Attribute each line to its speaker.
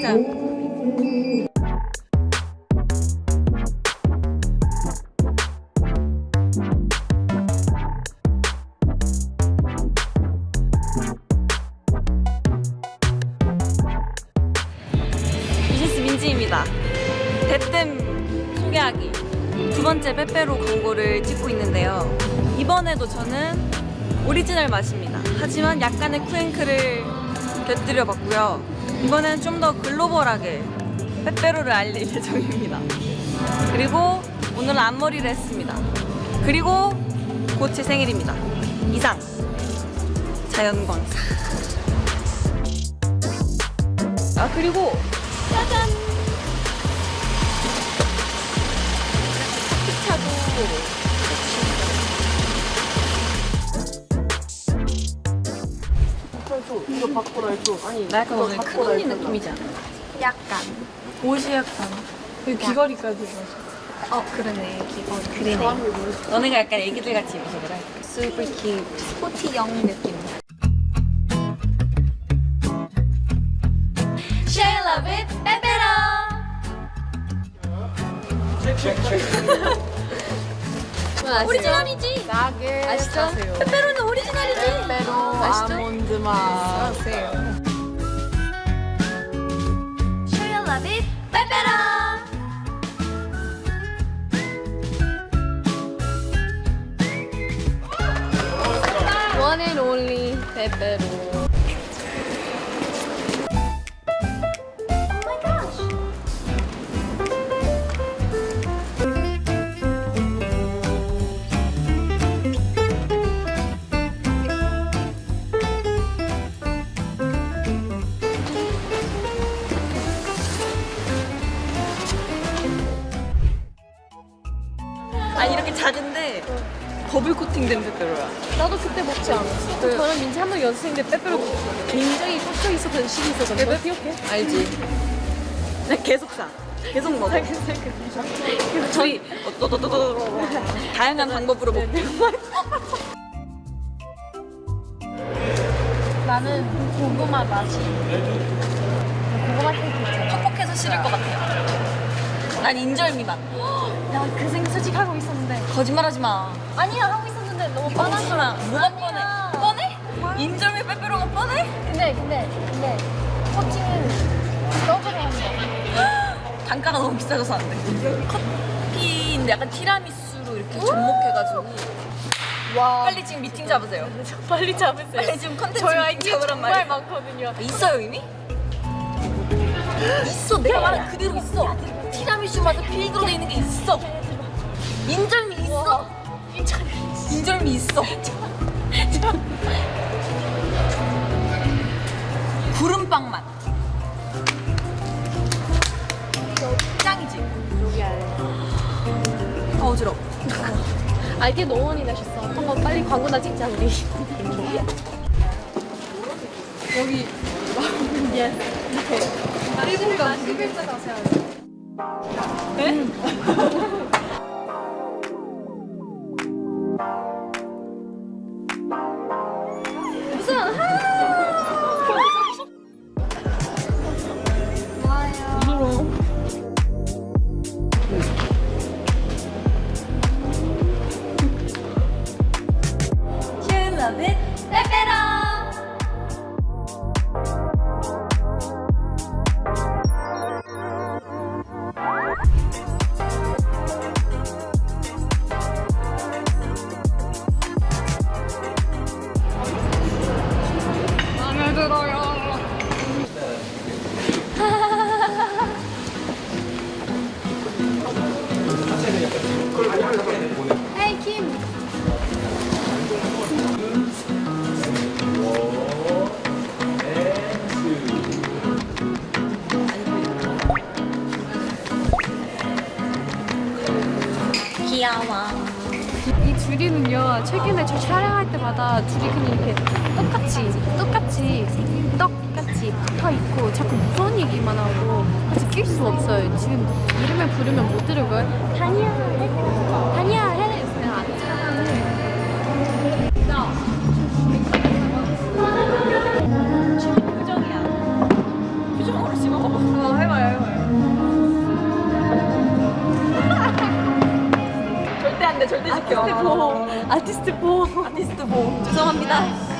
Speaker 1: 해자. 미세스 민지입니다. 대뜸 소개하기 두 번째 빼빼로 광고를 찍고 있는데요. 이번에도 저는 오리지널 맛입니다. 하지만 약간의 쿠앤크를 곁들여 봤고요. 이번에는 좀더 글로벌하게 빼빼로를 알릴 예정입니다. 그리고 오늘 앞머리를 했습니다. 그리고 곧 제 생일입니다. 이상 자연광사. 아 그리고 짜잔
Speaker 2: 이거 바꿔라 해줘. 아니,
Speaker 1: 나 약간 오늘 큰 언니 느낌이지 않아?
Speaker 3: 약간.
Speaker 2: 옷이 약간. 그 귀걸이까지
Speaker 3: 어, 그러네. 기본. 그러네.
Speaker 1: 너네가 약간 애기들 같이 입어서 그래.
Speaker 3: super cute. 스포티형 느낌. Share love it, 빼빼로. 오리지널이지.
Speaker 2: 나게
Speaker 3: 아시죠? 빼빼로는 오리지널이지.
Speaker 2: 빼빼로
Speaker 3: 아시죠?
Speaker 2: 아몬드 맛.
Speaker 3: Share love it, 빼빼로.
Speaker 2: One and only 빼빼로.
Speaker 1: 아니 이렇게 작은데 버블 코팅된 빼빼로야.
Speaker 2: 나도 그때 먹지 않았어. 저는 민지 한 번 연습생 때 빼빼로 굉장히 꽂혀 있었던 시기 있었거든. 너 기억해?
Speaker 1: 알지? 나 계속 사. 계속 먹어. 저희 어떠떠떠떠 다양한 방법으로 먹고.
Speaker 2: 나는 고구마 맛이. 고구마 케이크 있잖아.
Speaker 1: 퍽퍽해서 싫을 것 같아요. 난 인절미 맛.
Speaker 2: 나 그 생각 솔직히 하고 있었는데.
Speaker 1: 거짓말하지 마.
Speaker 2: 아니야 하고 있었는데 너무 뻔한
Speaker 1: 뻔하구나. 뭐가 뻔해? 뻔해? 인절미 빼빼로가 뻔해?
Speaker 2: 근데 근데 근데 코팅은 더블 한 거.
Speaker 1: 단가가 너무 비싸져서 안 돼. 커피인데 약간 티라미수로 이렇게 접목해가지고
Speaker 2: 와.
Speaker 1: 빨리 지금 미팅 잡으세요.
Speaker 2: 빨리 잡으세요.
Speaker 1: 빨리 지금 컨텐츠
Speaker 2: 저희
Speaker 1: 미팅 잡으란
Speaker 2: 정말
Speaker 1: 말이야.
Speaker 2: 많거든요.
Speaker 1: 있어요 이미? 있어 내가 말한 그대로 있어 티라미슈 맛에 필드로 돼 있는 게 있어 인절미 있어 인절미 있어 구름빵 맛 짱이지?
Speaker 2: 여기 아래.
Speaker 1: 아 어지러워
Speaker 2: 아이디어 너무 많이 나셨어. 한번 빨리 광고나 찍자 우리. 여기 예. 일본가 11자 가세요.
Speaker 1: 네?
Speaker 3: 빼빼로.
Speaker 1: 귀여워
Speaker 2: 이 둘이는요 최근에 저 촬영할 때마다 둘이 그냥 이렇게 똑같이 똑같이 똑같이 붙어 있고 자꾸 무서운 얘기만 하고 같이 낄수 없어요. 지금 이름을 부르면 못 들을 걸. 다니야 해. 다니야
Speaker 1: 절대 지켜
Speaker 2: 아티스트 보. 아티스트 보.
Speaker 1: 아티스트 보 죄송합니다